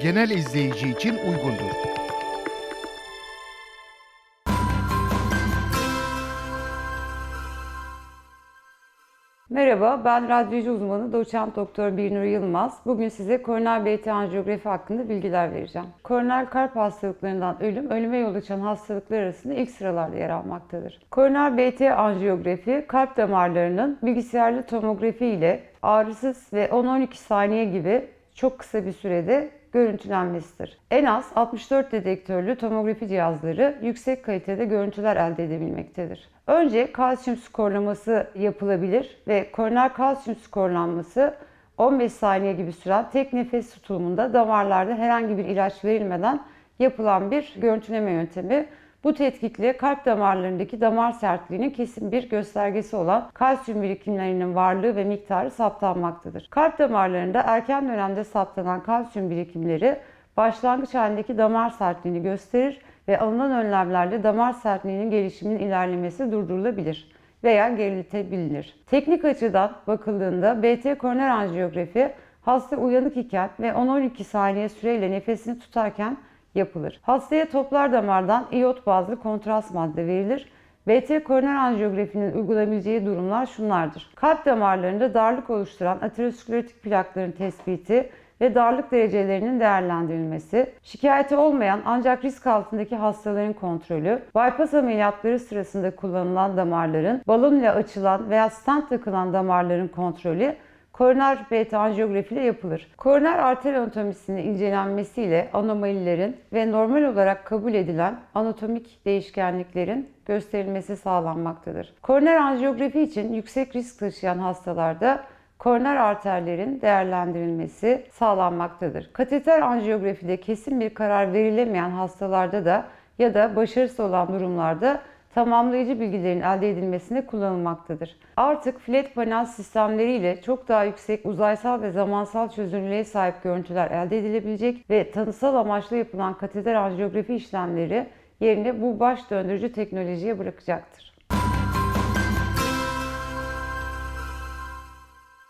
genel izleyici için uygundur. Merhaba, ben radyoloji uzmanı doçent doktor Birnur Yılmaz. Bugün size koroner BT anjiyografi hakkında bilgiler vereceğim. Koroner kalp hastalıklarından ölüm, ölüme yol açan hastalıklar arasında ilk sıralarda yer almaktadır. Koroner BT anjiyografi, kalp damarlarının bilgisayarlı tomografi ile ağrısız ve 10-12 saniye gibi çok kısa bir sürede görüntülenmesidir. En az 64 dedektörlü tomografi cihazları yüksek kalitede görüntüler elde edebilmektedir. Önce kalsiyum skorlaması yapılabilir ve koroner kalsiyum skorlanması 15 saniye gibi süren tek nefes tutulumunda damarlarda herhangi bir ilaç verilmeden yapılan bir görüntüleme yöntemi. Bu tetkikle kalp damarlarındaki damar sertliğinin kesin bir göstergesi olan kalsiyum birikimlerinin varlığı ve miktarı saptanmaktadır. Kalp damarlarında erken dönemde saptanan kalsiyum birikimleri başlangıç halindeki damar sertliğini gösterir ve alınan önlemlerle damar sertliğinin gelişiminin ilerlemesi durdurulabilir veya geriletebilir. Teknik açıdan bakıldığında BT koroner anjiyografi hasta uyanık iken ve 10-12 saniye süreyle nefesini tutarken yapılır. Hastaya toplar damardan iot bazlı kontrast madde verilir. BT koroner anjiyografinin uygulanabileceği durumlar şunlardır. Kalp damarlarında darlık oluşturan aterosklerotik plakların tespiti ve darlık derecelerinin değerlendirilmesi, şikayeti olmayan ancak risk altındaki hastaların kontrolü, bypass ameliyatları sırasında kullanılan damarların, balon ile açılan veya stent takılan damarların kontrolü, koroner beta anjiyografi ile yapılır. Koroner arter anatomisinin incelenmesiyle anomalilerin ve normal olarak kabul edilen anatomik değişkenliklerin gösterilmesi sağlanmaktadır. Koroner anjiyografi için yüksek risk taşıyan hastalarda koroner arterlerin değerlendirilmesi sağlanmaktadır. Kateter anjiyografide kesin bir karar verilemeyen hastalarda da ya da başarısız olan durumlarda tamamlayıcı bilgilerin elde edilmesine kullanılmaktadır. Artık flat panel sistemleriyle çok daha yüksek uzaysal ve zamansal çözünürlüğe sahip görüntüler elde edilebilecek ve tanısal amaçlı yapılan kateter anjiyografi işlemleri yerine bu baş döndürücü teknolojiye bırakacaktır.